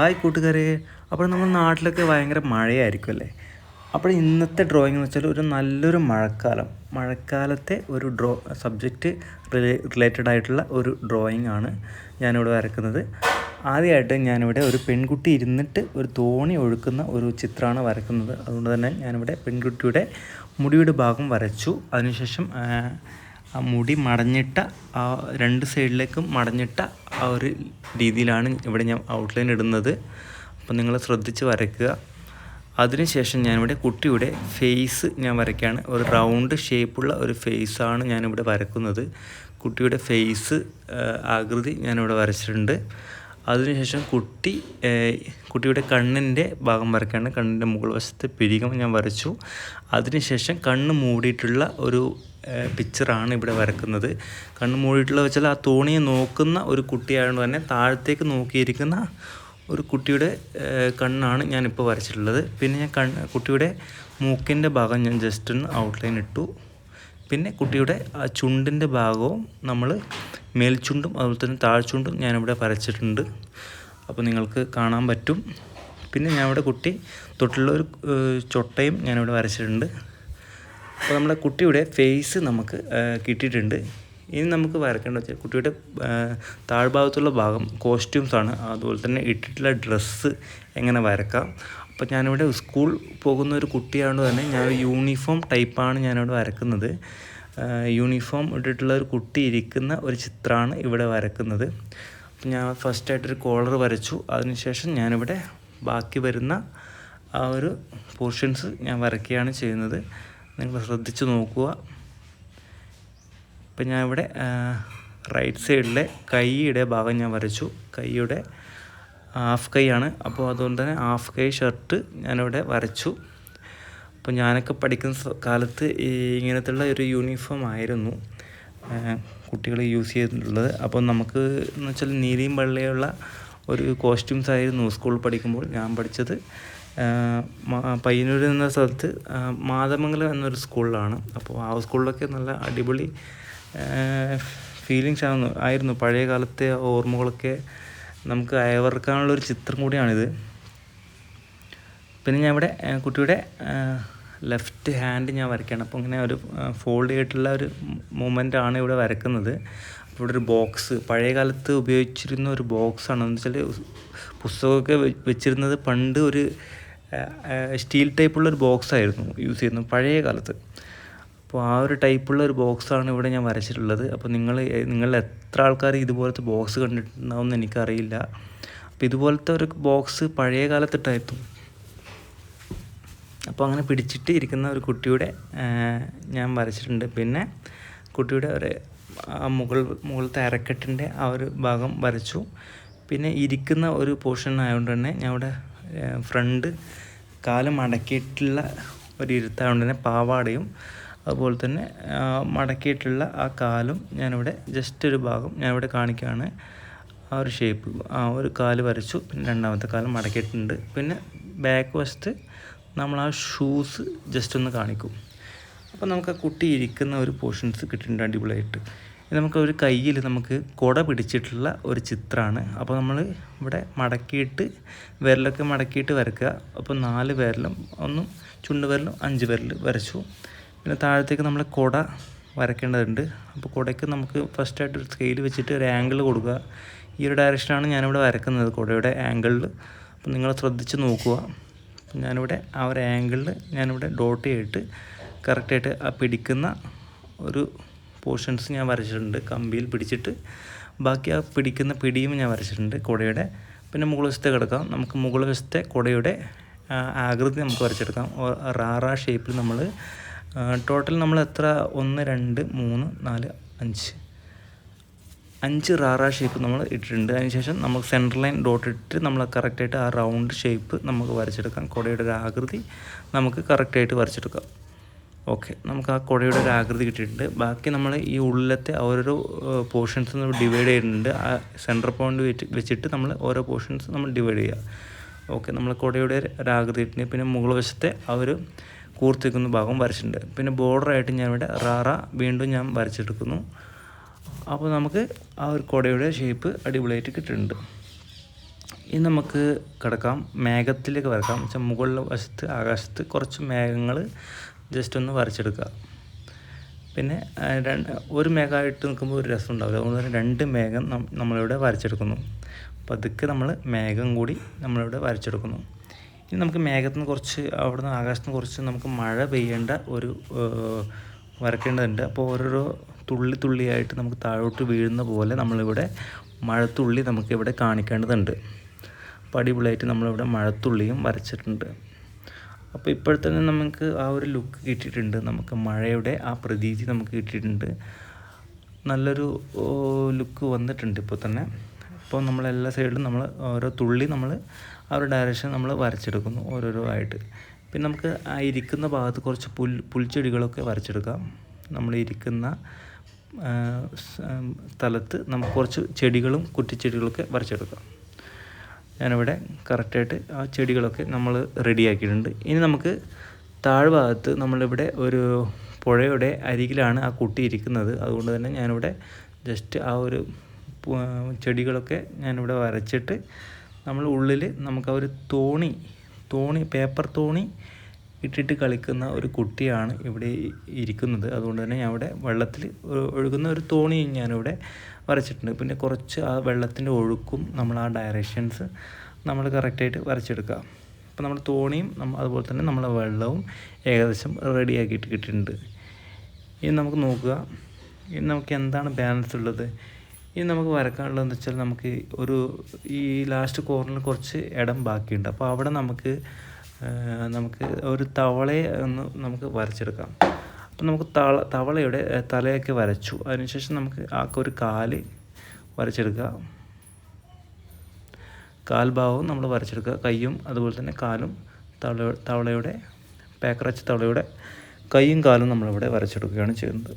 Hi കൂട്ടുകാരെ. അപ്പോൾ നമ്മുടെ നാട്ടിലൊക്കെ ഭയങ്കര മഴയായിരിക്കും അല്ലേ? അപ്പോൾ ഇന്നത്തെ ഡ്രോയിങ് എന്ന് വെച്ചാൽ ഒരു നല്ലൊരു മഴക്കാലം. മഴക്കാലത്തെ ഒരു ഡ്രോ സബ്ജക്റ്റ് റിലേറ്റഡ് ആയിട്ടുള്ള ഒരു ഡ്രോയിങ് ആണ് ഞാനിവിടെ വരക്കുന്നത്. ആദ്യമായിട്ട് ഞാനിവിടെ ഒരു പെൺകുട്ടി ഇരുന്നിട്ട് ഒരു തോണി ഒഴുക്കുന്ന ഒരു ചിത്രമാണ് വരക്കുന്നത്. അതുകൊണ്ട് തന്നെ ഞാനിവിടെ പെൺകുട്ടിയുടെ മുടിയുടെ ഭാഗം വരച്ചു. അതിനുശേഷം ആ, മുടി മടഞ്ഞിട്ട ആ രണ്ട് സൈഡിലേക്കും മടഞ്ഞിട്ട ആ ഒരു രീതിയിലാണ് ഇവിടെ ഞാൻ ഔട്ട്ലൈൻ ഇടുന്നത്. അപ്പോൾ നിങ്ങൾ ശ്രദ്ധിച്ച് വരയ്ക്കുക. അതിനുശേഷം ഞാനിവിടെ കുട്ടിയുടെ ഫേസ് ഞാൻ വരയ്ക്കുകയാണ്. ഒരു റൗണ്ട് ഷേപ്പുള്ള ഒരു ഫേസാണ് ഞാനിവിടെ വരക്കുന്നത് കുട്ടിയുടെ ഫേസ് ആകൃതി ഞാനിവിടെ വരച്ചിട്ടുണ്ട്. അതിനുശേഷം കുട്ടി കുട്ടിയുടെ കണ്ണിന്റെ ഭാഗം വരയ്ക്കുകയാണ്. കണ്ണിന്റെ മുകൾ വശത്തെ പിരികം ഞാൻ വരച്ചു. അതിനുശേഷം കണ്ണ് മൂടിയിട്ടുള്ള ഒരു പിക്ചറാണ് ഇവിടെ വരക്കുന്നത്. കണ്ണു മൂടിയിട്ടുള്ള വെച്ചാൽ ആ തോണിയെ നോക്കുന്ന ഒരു കുട്ടിയായതുകൊണ്ട് തന്നെ താഴത്തേക്ക് നോക്കിയിരിക്കുന്ന ഒരു കുട്ടിയുടെ കണ്ണാണ് ഞാനിപ്പോൾ വരച്ചിട്ടുള്ളത്. പിന്നെ ഞാൻ കണ്ണ് കുട്ടിയുടെ മൂക്കിന്റെ ഭാഗം ഞാൻ ജസ്റ്റ് ഒന്ന് ഔട്ട്ലൈൻ ഇട്ടു. പിന്നെ കുട്ടിയുടെ ആ ചുണ്ടിന്റെ ഭാഗവും നമ്മൾ മേൽച്ചുണ്ടും അതുപോലെ തന്നെ താഴ്ചുണ്ടും ഞാനിവിടെ വരച്ചിട്ടുണ്ട്. അപ്പോൾ നിങ്ങൾക്ക് കാണാൻ പറ്റും. പിന്നെ ഞാനിവിടെ കുട്ടി തൊട്ടുള്ള ഒരു ചൊട്ടയും ഞാനിവിടെ വരച്ചിട്ടുണ്ട്. അപ്പോൾ നമ്മുടെ കുട്ടിയുടെ ഫേസ് നമുക്ക് കിട്ടിയിട്ടുണ്ട്. ഇനി നമുക്ക് വരക്കേണ്ടത് വെച്ചാൽ കുട്ടിയുടെ താഴ്ഭാഗത്തുള്ള ഭാഗം കോസ്റ്റ്യൂംസാണ് അതുപോലെ തന്നെ ഇട്ടിട്ടുള്ള ഡ്രസ്സ് എങ്ങനെ വരക്കാം. അപ്പോൾ ഞാനിവിടെ സ്കൂൾ പോകുന്ന ഒരു കുട്ടിയാണ് തന്നെ ഞാൻ യൂണിഫോം ടൈപ്പാണ് ഞാനിവിടെ വരക്കുന്നത്. യൂണിഫോം ഇട്ടിട്ടുള്ള ഒരു കുട്ടി ഇരിക്കുന്ന ഒരു ചിത്രമാണ് ഇവിടെ വരക്കുന്നത്. അപ്പോൾ ഞാൻ ഫസ്റ്റായിട്ടൊരു കോളർ വരച്ചു. അതിനുശേഷം ഞാനിവിടെ ബാക്കി വരുന്ന ആ ഒരു പോർഷൻസ് ഞാൻ വരയ്ക്കുകയാണ് ചെയ്യുന്നത്. നിങ്ങൾ ശ്രദ്ധിച്ച് നോക്കുക. ഇപ്പം ഞാൻ ഇവിടെ റൈറ്റ് സൈഡിലെ കൈയുടെ ഭാഗം ഞാൻ വരച്ചു. കൈയുടെ ഹാഫ് കൈയാണ് അപ്പോൾ അതുകൊണ്ട് തന്നെ ഹാഫ് കൈ ഷർട്ട് ഞാനിവിടെ വരച്ചു. അപ്പോൾ ഞാനൊക്കെ പഠിക്കുന്ന കാലത്ത് ഈ ഇങ്ങനത്തുള്ള ഒരു യൂണിഫോം ആയിരുന്നു കുട്ടികൾ യൂസ് ചെയ്തിട്ടുള്ളത്. അപ്പോൾ നമുക്ക് എന്ന് വെച്ചാൽ നീലിയും വെള്ളയുള്ള ഒരു കോസ്റ്റ്യൂംസ് ആയിരുന്നു സ്കൂളിൽ പഠിക്കുമ്പോൾ ഞാൻ പഠിച്ചത്. പയ്യന്നൂർ എന്ന സ്ഥലത്ത് മാതമംഗലം എന്നൊരു സ്കൂളിലാണ്. അപ്പോൾ ആ സ്കൂളിലൊക്കെ നല്ല അടിപൊളി ഫീലിങ്സ് ആയിരുന്നു ആയിരുന്നു. പഴയ കാലത്തെ ഓർമ്മകളൊക്കെ നമുക്ക് അയവർക്കാനുള്ള ഒരു ചിത്രം കൂടിയാണിത്. പിന്നെ ഞാൻ ഇവിടെ കുട്ടിയുടെ ലെഫ്റ്റ് ഹാൻഡ് ഞാൻ വരയ്ക്കുകയാണ്. അപ്പോൾ ഇങ്ങനെ ഒരു ഫോൾഡ് ചെയ്തിട്ടുള്ള ഒരു മൂമെന്റ് ആണ് ഇവിടെ വരക്കുന്നത് അപ്പോൾ ഇവിടെ ഒരു ബോക്സ് പഴയ കാലത്ത് ഉപയോഗിച്ചിരുന്ന ഒരു ബോക്സാണ് എന്ന് വെച്ചാൽ പുസ്തകമൊക്കെ വെച്ചിരുന്നത് പണ്ട് ഒരു സ്റ്റീൽ ബോക്സ് ആയിരുന്നു യൂസ് ചെയ്യുന്നത് പഴയ കാലത്ത്. അപ്പോൾ ആ ഒരു ടൈപ്പുള്ള ഒരു ബോക്സാണ് ഇവിടെ ഞാൻ വരച്ചിട്ടുള്ളത്. അപ്പോൾ നിങ്ങൾ നിങ്ങൾ എത്ര ആൾക്കാർ ഇതുപോലത്തെ ബോക്സ് കണ്ടിട്ടുണ്ടാവും എനിക്കറിയില്ല. അപ്പോൾ ഇതുപോലത്തെ ഒരു ബോക്സ് പഴയ കാലത്തിട്ടായിരുന്നു അപ്പോൾ അങ്ങനെ പിടിച്ചിട്ട് ഇരിക്കുന്ന ഒരു കുട്ടിയുടെ ഞാൻ വരച്ചിട്ടുണ്ട്. പിന്നെ കുട്ടിയുടെ ഒരു ആ മുകൾ മുകളിലത്തെ അരക്കെട്ടിന്റെ ആ ഒരു ഭാഗം വരച്ചു. പിന്നെ ഇരിക്കുന്ന ഒരു പോർഷൻ ആയതുകൊണ്ട് തന്നെ ഞാൻ ഇവിടെ ഫ്രണ്ട് കാൽ മടക്കിയിട്ടുള്ള ഒരു ഇരുത്തായതുകൊണ്ട് തന്നെ പാവാടയും അതുപോലെ തന്നെ മടക്കിയിട്ടുള്ള ആ കാലും ഞാനിവിടെ ജസ്റ്റ് ഒരു ഭാഗം ഞാനിവിടെ കാണിക്കുകയാണ്. ആ ഒരു ഷേപ്പ് ആ ഒരു കാൽ വരച്ചു പിന്നെ രണ്ടാമത്തെ കാലം മടക്കിയിട്ടുണ്ട്. പിന്നെ ബാക്ക് വശത്ത് നമ്മൾ ആ ഷൂസ് ജസ്റ്റ് ഒന്ന് കാണിക്കും. അപ്പോൾ നമുക്ക് ആ കുട്ടി ഇരിക്കുന്ന ഒരു പോർഷൻസ് കിട്ടിയിട്ടുണ്ട് അടിപൊളിയായിട്ട്. നമുക്ക് ഒരു കയ്യിൽ നമുക്ക് കുട പിടിച്ചിട്ടുള്ള ഒരു ചിത്രമാണ് അപ്പോൾ നമ്മൾ ഇവിടെ മടക്കിയിട്ട് വിരലൊക്കെ മടക്കിയിട്ട് വരയ്ക്കുക അപ്പോൾ നാല് വിരലും ഒന്നും ചുണ്ട് വിരലും അഞ്ച് വിരൽ വരച്ചു. പിന്നെ താഴത്തേക്ക് നമ്മൾ കുട വരയ്ക്കേണ്ടതുണ്ട്. അപ്പോൾ കുടയ്ക്ക് നമുക്ക് ഫസ്റ്റായിട്ട് ഒരു സ്കെയിൽ വെച്ചിട്ട് ഒരു ആംഗിൾ കൊടുക്കുക. ഈ ഒരു ഡയറക്ഷനാണ് ഞാനിവിടെ വരക്കുന്നത് കുടയുടെ ആംഗിളിൽ അപ്പോൾ നിങ്ങൾ ശ്രദ്ധിച്ച് നോക്കുക. ഞാനിവിടെ ആ ഒരു ആംഗിളിൽ ഞാനിവിടെ ഡോട്ട് ചെയ്തിട്ട് കറക്റ്റായിട്ട് ആ പിടിക്കുന്ന ഒരു പോർഷൻസ് ഞാൻ വരച്ചിട്ടുണ്ട്. കമ്പിയിൽ പിടിച്ചിട്ട് ബാക്കി ആ പിടിക്കുന്ന പിടിയും ഞാൻ വരച്ചിട്ടുണ്ട് കുടയുടെ. പിന്നെ മുകൾ വശത്തെ കിടക്കാം. നമുക്ക് മുകൾ വശത്തെ കുടയുടെ ആകൃതി നമുക്ക് വരച്ചെടുക്കാം. റാറാ ഷേപ്പിൽ നമ്മൾ ടോട്ടൽ നമ്മൾ എത്ര? ഒന്ന് രണ്ട് മൂന്ന് നാല് അഞ്ച്. അഞ്ച് റാറാ ഷേപ്പ് നമ്മൾ ഇട്ടിട്ടുണ്ട്. അതിനുശേഷം നമുക്ക് സെന്റർ ലൈൻ ഡോട്ട് ഇട്ട് നമ്മൾ കറക്റ്റായിട്ട് ആ റൗണ്ട് ഷേപ്പ് നമുക്ക് വരച്ചെടുക്കാം. കുടയുടെ ഒരു ആകൃതി നമുക്ക് കറക്റ്റായിട്ട് വരച്ചെടുക്കാം. ഓക്കെ. നമുക്ക് ആ കുടയുടെ ഒരു ആകൃതി കിട്ടിയിട്ടുണ്ട്. ബാക്കി നമ്മൾ ഈ ഉള്ളിലത്തെ ഓരോരോ പോർഷൻസ് നമ്മൾ ഡിവൈഡ് ചെയ്യുന്നുണ്ട്. ആ സെന്റർ പോയിന്റ് വെച്ച് വെച്ചിട്ട് നമ്മൾ ഓരോ പോർഷൻസ് നമ്മൾ ഡിവൈഡ് ചെയ്യുക ഓക്കെ. നമ്മൾ കുടയുടെ ഒരു ആകൃതി കിട്ടിയിട്ടുണ്ട്. പിന്നെ മുകൾ വശത്തെ ആ ഒരു കൂർത്തിക്കുന്ന ഭാഗം വരച്ചിട്ടുണ്ട്. പിന്നെ ബോർഡറായിട്ട് ഞാൻ ഇവിടെ റാറ വീണ്ടും ഞാൻ വരച്ചെടുക്കുന്നു. അപ്പോൾ നമുക്ക് ആ ഒരു കുടയുടെ ഷേപ്പ് അടിപൊളിയായിട്ട് കിട്ടുന്നുണ്ട് ഇനി നമുക്ക് കിടക്കാം. മേഘത്തിലേക്ക് വരക്കാം. വെച്ചാൽ മുകളിലെ വശത്ത് ആകാശത്ത് കുറച്ച് മേഘങ്ങൾ ജസ്റ്റ് ഒന്ന് വരച്ചെടുക്കുക. പിന്നെ രണ്ട് ഒരു മേഘമായിട്ട് നിൽക്കുമ്പോൾ ഒരു രസം ഉണ്ടാവില്ല. അതുകൊണ്ട് തന്നെ രണ്ട് മേഘം നമ്മളിവിടെ വരച്ചെടുക്കുന്നു. പതുക്കെ നമ്മൾ മേഘം കൂടി നമ്മളിവിടെ വരച്ചെടുക്കുന്നു. ഇനി നമുക്ക് മേഘത്തിന് കുറച്ച് അവിടെ നിന്ന് ആകാശത്തിന് കുറച്ച് നമുക്ക് മഴ പെയ്യേണ്ട ഒരു വരക്കേണ്ടതുണ്ട്. അപ്പോൾ ഓരോരോ തുള്ളി തുള്ളിയായിട്ട് നമുക്ക് താഴോട്ട് വീഴുന്ന പോലെ നമ്മളിവിടെ മഴത്തുള്ളി നമുക്കിവിടെ കാണിക്കേണ്ടതുണ്ട്. അപ്പോൾ അടിപൊളിയായിട്ട് നമ്മളിവിടെ മഴത്തുള്ളിയും വരച്ചിട്ടുണ്ട്. അപ്പോൾ ഇപ്പോഴത്തന്നെ നമുക്ക് ആ ഒരു ലുക്ക് കിട്ടിയിട്ടുണ്ട്. നമുക്ക് മഴയുടെ ആ പ്രതീതി നമുക്ക് കിട്ടിയിട്ടുണ്ട്. നല്ലൊരു ലുക്ക് വന്നിട്ടുണ്ട് ഇപ്പോൾ തന്നെ. അപ്പോൾ നമ്മൾ എല്ലാ സൈഡിലും നമ്മൾ ഓരോ തുള്ളി നമ്മൾ ആ ഒരു ഡയറക്ഷൻ നമ്മൾ വരച്ചെടുക്കുന്നു ഓരോരോ ആയിട്ട് പിന്നെ നമുക്ക് ആ ഇരിക്കുന്ന ഭാഗത്ത് കുറച്ച് പുൽ പുൽച്ചെടികളൊക്കെ വരച്ചെടുക്കാം. നമ്മൾ ഇരിക്കുന്ന സ്ഥലത്ത് നമുക്ക് കുറച്ച് ചെടികളും കുറ്റിച്ചെടികളൊക്കെ വരച്ചെടുക്കാം. ഞാനിവിടെ കറക്റ്റായിട്ട് ആ ചെടികളൊക്കെ നമ്മൾ റെഡിയാക്കിയിട്ടുണ്ട്. ഇനി നമുക്ക് താഴ്ഭാഗത്ത് നമ്മളിവിടെ ഒരു പുഴയുടെ അരികിലാണ് ആ കുട്ടി ഇരിക്കുന്നത്. അതുകൊണ്ട് തന്നെ ഞാനിവിടെ ജസ്റ്റ് ആ ഒരു ചെടികളൊക്കെ ഞാനിവിടെ വരച്ചിട്ട് നമ്മൾ ഉള്ളിൽ നമുക്ക് ആ ഒരു തോണി തോണി പേപ്പർ തോണി ഇട്ടിട്ട് കളിക്കുന്ന ഒരു കുട്ടിയാണ് ഇവിടെ ഇരിക്കുന്നത്. അതുകൊണ്ട് തന്നെ ഞാൻ ഇവിടെ വെള്ളത്തിൽ ഒഴുകുന്ന ഒരു തോണി ഞാനിവിടെ വരച്ചിട്ടുണ്ട്. പിന്നെ കുറച്ച് ആ വെള്ളത്തിന്റെ ഒഴുക്കും നമ്മൾ ആ ഡയറക്ഷൻസ് നമ്മൾ കറക്റ്റായിട്ട് വരച്ചെടുക്കുക. അപ്പോൾ നമ്മൾ തോണിയും അതുപോലെ തന്നെ നമ്മളെ വെള്ളവും ഏകദേശം റെഡിയാക്കിയിട്ട് കിട്ടിയിട്ടുണ്ട്. ഇനി നമുക്ക് നോക്കുക. ഇനി നമുക്ക് എന്താണ് ബാലൻസ് ഉള്ളത്? ഇനി നമുക്ക് വരക്കാനുള്ളതെന്ന് വെച്ചാൽ നമുക്ക് ഒരു ഈ ലാസ്റ്റ് കോർണറിൽ കുറച്ച് ഇടം ബാക്കിയുണ്ട്. അപ്പോൾ അവിടെ നമുക്ക് നമുക്ക് ഒരു തവളയെ ഒന്ന് നമുക്ക് വരച്ചെടുക്കാം. അപ്പോൾ നമുക്ക് തവള തവളയുടെ തലയൊക്കെ വരച്ചു. അതിനുശേഷം നമുക്ക് ആ ഒരു കാൽ വരച്ചെടുക്കുക. കാൽഭാവവും നമ്മൾ വരച്ചെടുക്കുക. കൈയും അതുപോലെ തന്നെ കാലും തവള തവളയുടെ പേക്കറച്ച് തവളയുടെ കൈയും കാലും നമ്മളിവിടെ വരച്ചെടുക്കുകയാണ് ചെയ്യുന്നത്.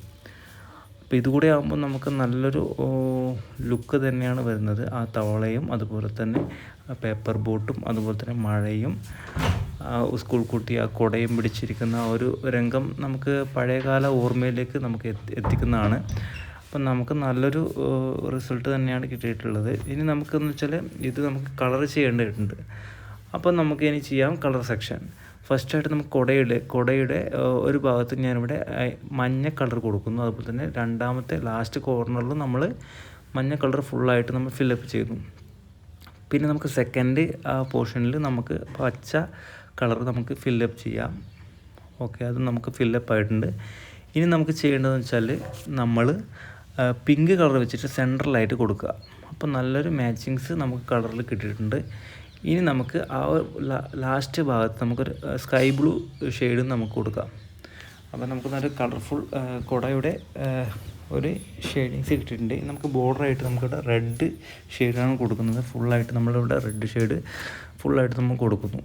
അപ്പോൾ ഇതുകൂടെ ആകുമ്പോൾ നമുക്ക് നല്ലൊരു ലുക്ക് തന്നെയാണ് വരുന്നത്. ആ തവളയും അതുപോലെ തന്നെ പേപ്പർ ബോട്ടും അതുപോലെ തന്നെ മഴയും സ്കൂൾ കുട്ടി ആ കുടയും പിടിച്ചിരിക്കുന്ന ഒരു രംഗം നമുക്ക് പഴയകാല ഓർമ്മയിലേക്ക് നമുക്ക് എത്തി എത്തിക്കുന്നതാണ്. അപ്പം നമുക്ക് നല്ലൊരു റിസൾട്ട് തന്നെയാണ് കിട്ടിയിട്ടുള്ളത്. ഇനി നമുക്കെന്ന് വെച്ചാൽ ഇത് നമുക്ക് കളർ ചെയ്യേണ്ടതായിട്ടുണ്ട് അപ്പം നമുക്ക് ഇനി ചെയ്യാം കളർ സെക്ഷൻ. ഫസ്റ്റായിട്ട് നമുക്ക് കുടയുടെ കുടയുടെ ഒരു ഭാഗത്ത് ഞാനിവിടെ മഞ്ഞ കളർ കൊടുക്കുന്നു. അതുപോലെ തന്നെ രണ്ടാമത്തെ ലാസ്റ്റ് കോർണറിൽ നമ്മൾ മഞ്ഞ കളർ ഫുള്ളായിട്ട് നമ്മൾ ഫില്ലപ്പ് ചെയ്യുന്നു പിന്നെ നമുക്ക് സെക്കൻഡ് ആ പോർഷനിൽ നമുക്ക് പച്ച കളർ നമുക്ക് ഫില്ലപ്പ് ചെയ്യാം. ഓക്കെ അത് നമുക്ക് ഫില്ലപ്പ് ആയിട്ടുണ്ട്. ഇനി നമുക്ക് ചെയ്യേണ്ടതെന്ന് വെച്ചാൽ നമ്മൾ പിങ്ക് കളർ വെച്ചിട്ട് സെൻട്രലായിട്ട് കൊടുക്കുക. അപ്പോൾ നല്ലൊരു മാച്ചിങ്സ് നമുക്ക് കളറിൽ കിട്ടിയിട്ടുണ്ട്. ഇനി നമുക്ക് ആ ലാസ്റ്റ് ഭാഗത്ത് നമുക്കൊരു സ്കൈ ബ്ലൂ ഷെയ്ഡും നമുക്ക് കൊടുക്കാം. അപ്പോൾ നമുക്ക് നല്ല കളർഫുൾ കുടയുടെ ഒരു ഷെയ്ഡിങ്സ് കിട്ടിയിട്ടുണ്ട്. നമുക്ക് ബോർഡറായിട്ട് നമുക്കിവിടെ റെഡ് ഷെയ്ഡാണ് കൊടുക്കുന്നത്. ഫുള്ളായിട്ട് നമ്മളിവിടെ റെഡ് ഷെയ്ഡ് ഫുള്ളായിട്ട് നമ്മൾ കൊടുക്കുന്നു.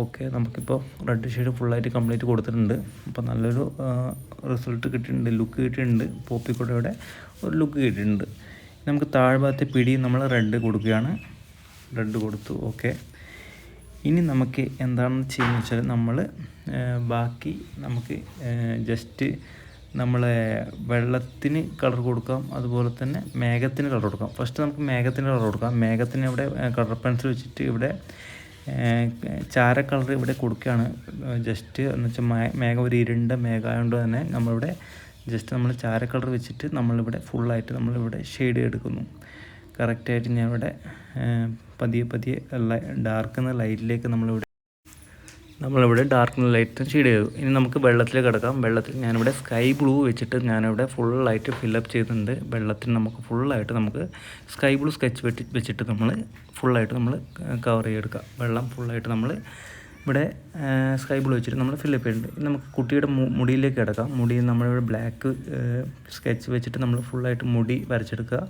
ഓക്കെ നമുക്കിപ്പോൾ റെഡ് ഷെയ്ഡ് ഫുള്ളായിട്ട് കംപ്ലീറ്റ് കൊടുത്തിട്ടുണ്ട്. അപ്പോൾ നല്ലൊരു റിസൾട്ട് കിട്ടിയിട്ടുണ്ട് ലുക്ക് കിട്ടിയിട്ടുണ്ട്. പോപ്പിക്കൂടെ ഒരു ലുക്ക് കിട്ടിയിട്ടുണ്ട്. നമുക്ക് താഴ്ഭാഗത്തെ പിടി നമ്മൾ റെഡ് കൊടുക്കുകയാണ്. റെഡ് കൊടുത്തു ഓക്കെ. ഇനി നമുക്ക് എന്താണെന്ന് ചെയ്യുന്നത് വെച്ചാൽ നമ്മൾ ബാക്കി നമുക്ക് ജസ്റ്റ് നമ്മളെ വെള്ളത്തിന് കളർ കൊടുക്കാം. അതുപോലെ തന്നെ മേഘത്തിന് കളർ കൊടുക്കാം. ഫസ്റ്റ് നമുക്ക് മേഘത്തിന് കളർ കൊടുക്കാം. മേഘത്തിന് ഇവിടെ കളർ പെൻസിൽ വെച്ചിട്ട് ഇവിടെ ചാര കളർ ഇവിടെ കൊടുക്കുകയാണ്. ജസ്റ്റ് എന്ന് വെച്ചാൽ മേഘം ഒരു ഇരുണ്ട മേഘമായതുകൊണ്ട് തന്നെ നമ്മളിവിടെ ജസ്റ്റ് നമ്മൾ ചാര കളർ വെച്ചിട്ട് നമ്മളിവിടെ ഫുള്ളായിട്ട് നമ്മളിവിടെ ഷെയ്ഡ് എടുക്കുന്നു. കറക്റ്റായിട്ട് ഞാൻ ഇവിടെ പതിയെ പതിയെ ഡാർക്ക് എന്ന ലൈറ്റിലേക്ക് നമ്മളിവിടെ നമ്മളിവിടെ ഡാർക്ക് ലൈറ്റ് ഷെയ്ഡ് ചെയ്തു. ഇനി നമുക്ക് വെള്ളത്തിൽ കിടക്കാം. വെള്ളത്തിൽ ഞാനിവിടെ സ്കൈ ബ്ലൂ വെച്ചിട്ട് ഞാനിവിടെ ഫുള്ളായിട്ട് ഫില്ലപ്പ് ചെയ്തിട്ടുണ്ട്. വെള്ളത്തിൽ നമുക്ക് ഫുള്ളായിട്ട് നമുക്ക് സ്കൈ ബ്ലൂ സ്കെച്ച് വെട്ടി വെച്ചിട്ട് നമ്മൾ ഫുള്ളായിട്ട് നമ്മൾ കവർ ചെയ്തെടുക്കാം. വെള്ളം ഫുള്ളായിട്ട് നമ്മൾ ഇവിടെ സ്കൈ ബ്ലൂ വെച്ചിട്ട് നമ്മൾ ഫില്ലപ്പ് ചെയ്തിട്ടുണ്ട്. ഇനി നമുക്ക് കുട്ടിയുടെ മുടിയിലേക്ക് കിടക്കാം. മുടി നമ്മളിവിടെ ബ്ലാക്ക് സ്കെച്ച് വെച്ചിട്ട് നമ്മൾ ഫുള്ളായിട്ട് മുടി വരച്ചെടുക്കുക.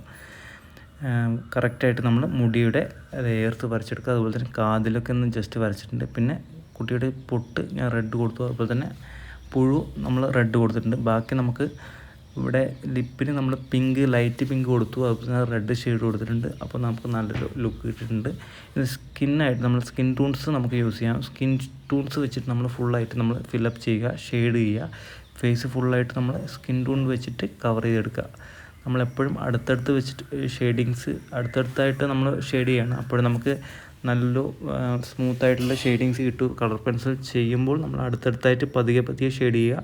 കറക്റ്റായിട്ട് നമ്മൾ മുടിയുടെ അത് ഏർത്ത് വരച്ചെടുക്കുക. അതുപോലെ തന്നെ കാതിലൊക്കെ ഒന്ന് ജസ്റ്റ് വരച്ചിട്ടുണ്ട്. പിന്നെ കുട്ടിയുടെ പൊട്ട് ഞാൻ റെഡ് കൊടുത്തു. അതുപോലെ തന്നെ പുഴു നമ്മൾ റെഡ് കൊടുത്തിട്ടുണ്ട്. ബാക്കി നമുക്ക് ഇവിടെ ലിപ്പിന് നമ്മൾ പിങ്ക് ലൈറ്റ് പിങ്ക് കൊടുത്തു. അതുപോലെ തന്നെ റെഡ് ഷെയ്ഡ് കൊടുത്തിട്ടുണ്ട്. അപ്പോൾ നമുക്ക് നല്ലൊരു ലുക്ക് കിട്ടിയിട്ടുണ്ട്. ഇത് സ്കിന്നായിട്ട് നമ്മൾ സ്കിൻ ടൂൺസ് നമുക്ക് യൂസ് ചെയ്യാം. സ്കിൻ ടൂൺസ് വെച്ചിട്ട് നമ്മൾ ഫുള്ളായിട്ട് നമ്മൾ ഫില്ലപ്പ് ചെയ്യുക ഷെയ്ഡ് ചെയ്യുക. ഫേസ് ഫുള്ളായിട്ട് നമ്മൾ സ്കിൻ ടൂൺ വെച്ചിട്ട് കവർ ചെയ്തെടുക്കുക. നമ്മളെപ്പോഴും അടുത്തടുത്ത് വെച്ചിട്ട് ഷെയ്ഡിങ്സ് അടുത്തടുത്തായിട്ട് നമ്മൾ ഷെയ്ഡ് ചെയ്യണം. അപ്പോൾ നമുക്ക് നല്ലൊരു സ്മൂത്ത് ആയിട്ടുള്ള ഷെയ്ഡിങ്സ് കിട്ടും. കളർ പെൻസിൽ ചെയ്യുമ്പോൾ നമ്മൾ അടുത്തടുത്തായിട്ട് പതിയെ പതിയെ ഷെയ്ഡ് ചെയ്യുക.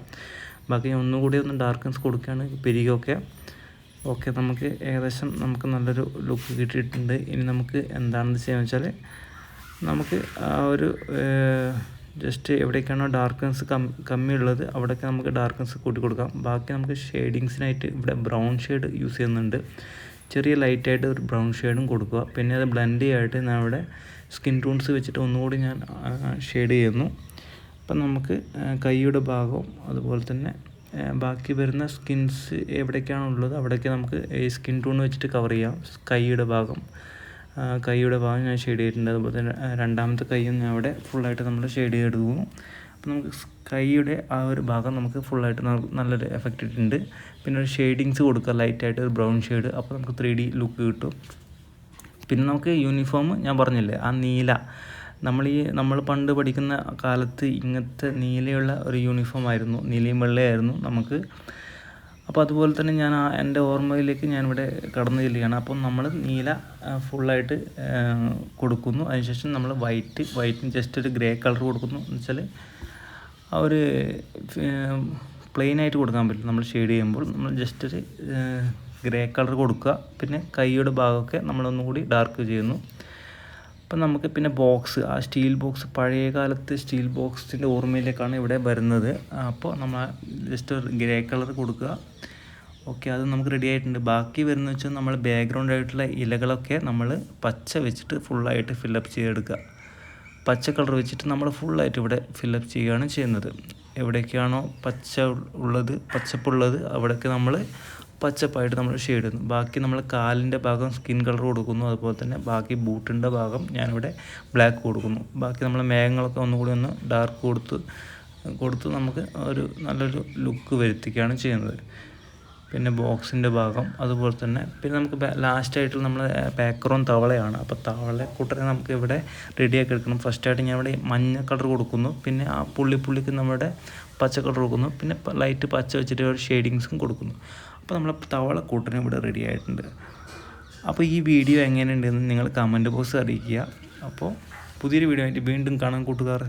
ബാക്കി ഒന്നുകൂടി ഒന്ന് ഡാർക്കൻസ് കൊടുക്കുകയാണ്. പെരികൊക്കെ. ഓക്കെ നമുക്ക് ഏകദേശം നമുക്ക് നല്ലൊരു ലുക്ക് കിട്ടിയിട്ടുണ്ട്. ഇനി നമുക്ക് എന്താണെന്ന് ചെയ്യാന്ന് വെച്ചാൽ നമുക്ക് ആ ഒരു ജസ്റ്റ് എവിടേക്കാണോ ഡാർക്കൻസ് കം കമ്മിയുള്ളത് അവിടെയൊക്കെ നമുക്ക് ഡാർക്കൻസ് കൂട്ടി കൊടുക്കാം ബാക്കി നമുക്ക് ഷെയ്ഡിങ്സിനായിട്ട് ഇവിടെ ബ്രൗൺ ഷെയ്ഡ് യൂസ് ചെയ്യുന്നുണ്ട്. ചെറിയ ലൈറ്റായിട്ട് ഒരു ബ്രൗൺ ഷെയ്ഡും കൊടുക്കുക. പിന്നെ അത് ബ്ലെൻഡ് ചെയ്യായിട്ട് ഞാൻ അവിടെ സ്കിൻ ടൂൺസ് വെച്ചിട്ട് ഒന്നുകൂടി ഞാൻ ഷെയ്ഡ് ചെയ്യുന്നു. അപ്പം നമുക്ക് കൈയുടെ ഭാഗവും അതുപോലെ തന്നെ ബാക്കി വരുന്ന സ്കിൻസ് എവിടേക്കാണുള്ളത് അവിടേക്ക് നമുക്ക് ഈ സ്കിൻ ടൂൺ വെച്ചിട്ട് കവർ ചെയ്യാം. കൈയുടെ ഭാഗം കൈയുടെ ഭാഗം ഞാൻ ഷെയ്ഡ് ചെയ്തിട്ടുണ്ട്. അതുപോലെ തന്നെ രണ്ടാമത്തെ കൈയും ഞാൻ അവിടെ ഫുള്ളായിട്ട് നമ്മൾ ഷെയ്ഡ് ചെയ്തെടുക്കുന്നു. നമുക്ക് സ്കൈയുടെ ആ ഒരു ഭാഗം നമുക്ക് ഫുള്ളായിട്ട് നല്ലൊരു എഫക്റ്റ് ഇട്ടിട്ടുണ്ട്. പിന്നെ ഒരു ഷെയ്ഡിങ്സ് കൊടുക്കുക ലൈറ്റായിട്ട് ഒരു ബ്രൗൺ ഷെയ്ഡ് അപ്പോൾ നമുക്ക് ത്രീ ഡി ലുക്ക് കിട്ടും. പിന്നെ നമുക്ക് യൂണിഫോം ഞാൻ പറഞ്ഞില്ലേ ആ നീല. നമ്മൾ ഈ നമ്മൾ പണ്ട് പഠിക്കുന്ന കാലത്ത് ഇങ്ങനത്തെ നീലയുള്ള ഒരു യൂണിഫോം ആയിരുന്നു. നീലയും വെള്ളയായിരുന്നു നമുക്ക്. അപ്പോൾ അതുപോലെ തന്നെ ഞാൻ ആ എന്റെ ഓർമ്മയിലേക്ക് ഞാനിവിടെ കടന്നു ചെല്ലുകയാണ്. അപ്പം നമ്മൾ നീല ഫുള്ളായിട്ട് കൊടുക്കുന്നു. അതിനുശേഷം നമ്മൾ വൈറ്റ് വൈറ്റിന് ജസ്റ്റ് ഒരു ഗ്രേ കളർ കൊടുക്കുന്നു. എന്ന് വെച്ചാൽ ആ ഒരു പ്ലെയിൻ ആയിട്ട് കൊടുക്കാൻ പറ്റില്ല. നമ്മൾ ഷെയ്ഡ് ചെയ്യുമ്പോൾ നമ്മൾ ജസ്റ്റ് ഒരു ഗ്രേ കളർ കൊടുക്കുക. പിന്നെ കൈയുടെ ഭാഗമൊക്കെ നമ്മളൊന്നും കൂടി ഡാർക്ക് ചെയ്യുന്നു. അപ്പം നമുക്ക് പിന്നെ ബോക്സ് ആ സ്റ്റീൽ ബോക്സ് പഴയ കാലത്ത് സ്റ്റീൽ ബോക്സിന്റെ ഓർമ്മയിലേക്കാണ് ഇവിടെ വരുന്നത്. അപ്പോൾ നമ്മൾ ജസ്റ്റ് ഗ്രേ കളർ കൊടുക്കുക. ഓക്കെ അത് നമുക്ക് റെഡി ആയിട്ടുണ്ട്. ബാക്കി വരുന്ന വെച്ചാൽ നമ്മൾ ബാക്ക്ഗ്രൗണ്ട് ആയിട്ടുള്ള ഇലകളൊക്കെ നമ്മൾ പച്ച വെച്ചിട്ട് ഫുള്ളായിട്ട് ഫില്ലപ്പ് ചെയ്തെടുക്കുക. പച്ച കളർ വെച്ചിട്ട് നമ്മൾ ഫുള്ളായിട്ട് ഇവിടെ ഫില്ലപ്പ് ചെയ്യുകയാണ് ചെയ്യുന്നത്. എവിടേക്കാണോ പച്ച ഉള്ളത് പച്ചപ്പുള്ളത് അവിടെയൊക്കെ നമ്മൾ പച്ചപ്പായിട്ട് നമ്മൾ ഷെയ്ഡ് ചെയ്യുന്നു ബാക്കി നമ്മൾ കാലിന്റെ ഭാഗം സ്കിൻ കളർ കൊടുക്കുന്നു. അതുപോലെ തന്നെ ബാക്കി ബൂട്ടിന്റെ ഭാഗം ഞാനിവിടെ ബ്ലാക്ക് കൊടുക്കുന്നു. ബാക്കി നമ്മൾ മേഘങ്ങളൊക്കെ ഒന്നുകൂടി ഒന്ന് ഡാർക്ക് കൊടുത്ത് കൊടുത്ത് നമുക്ക് ഒരു നല്ലൊരു ലുക്ക് വരുത്തിക്കുകയാണ് ചെയ്യുന്നത്. പിന്നെ ബോക്സിന്റെ ഭാഗം അതുപോലെ തന്നെ. പിന്നെ നമുക്ക് ലാസ്റ്റായിട്ട് നമ്മൾ പാക്കറോൺ തവളയാണ്. അപ്പോൾ തവള കൂട്ടരെ നമുക്ക് ഇവിടെ റെഡിയാക്കി എടുക്കണം. ഫസ്റ്റായിട്ട് ഞാൻ ഇവിടെ മഞ്ഞ കളർ കൊടുക്കുന്നു. പിന്നെ ആ പുള്ളി പുള്ളിക്ക് നമ്മുടെ പച്ച കളർ കൊടുക്കുന്നു. പിന്നെ ലൈറ്റ് പച്ച വെച്ചിട്ട് ഒരു ഷെയ്ഡിങ്സും കൊടുക്കുന്നു. അപ്പോൾ നമ്മൾ തവള കൂട്ടനും ഇവിടെ റെഡി ആയിട്ടുണ്ട്. അപ്പോൾ ഈ വീഡിയോ എങ്ങനെയുണ്ടെന്ന് നിങ്ങൾ കമന്റ് ബോക്സ് അറിയിക്കുക. അപ്പോൾ പുതിയൊരു വീഡിയോ ആയിട്ട് വീണ്ടും കാണാൻ കൂട്ടുകാർ